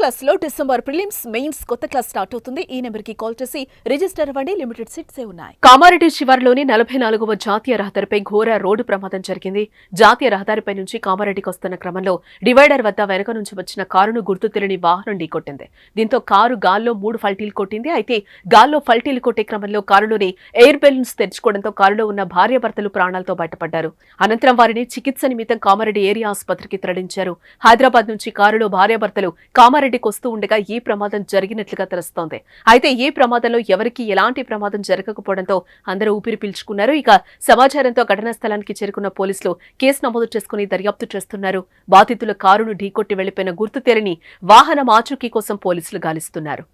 క్లాస్లో December prelims mains కొత్త class start అవుతుంది. ఈ నెంబర్కి కాల్ చేసి రిజిస్టర్ అవ్వండి. లిమిటెడ్ సీట్స్ ఉన్నాయి? కామారెడ్డి శివార్లోని నలభై నాలుగవ జాతీయ రహదారిపై ఘోర రోడ్డు ప్రమాదం జరిగింది. జాతీయ రహదారిపై నుంచి కామారెడ్డికి వస్తున్న క్రమంలో డివైడర్ వద్ద వెనక నుంచి వచ్చిన కారును గుర్తు తెలియని వాహనం ఢీకొట్టింది. దీంతో కారు గాల్లో మూడు ఫల్టీలు కొట్టింది. అయితే గాల్లో ఫల్టీలు కొట్టే క్రమంలో కారులోని ఎయిర్ బెలూన్స్ తెరుచుకోవడంతో కారులో ఉన్న భార్యాభర్తలు ప్రాణాలతో బయటపడ్డారు. అనంతరం వారిని చికిత్స నిమిత్తం కామారెడ్డి ఏరియా ఆసుపత్రికి తరలించారు. హైదరాబాద్ నుంచి కారులో భార్యాభర్తలు కామారెడ్డికి వస్తూ ఉండగా ఈ ప్రమాదం జరిగినట్లుగా తెలుస్తోంది. అయితే ఈ ప్రమాదంలో ఎవరికీ ఎలాంటి ప్రమాదం జరగకపోవడంతో అందరూ ఊపిరి పీల్చుకున్నారు. ఇక సమాచారంతో ఘటనా స్థలానికి చేరుకున్న పోలీసులు కేసు నమోదు చేసుకుని దర్యాప్తు చేస్తున్నారు. బాధితుల కారును ఢీకొట్టి వెళ్ళిపోయిన గుర్తు తెరని వాహన ఆచూకీ కోసం పోలీసులు గాలిస్తున్నారు.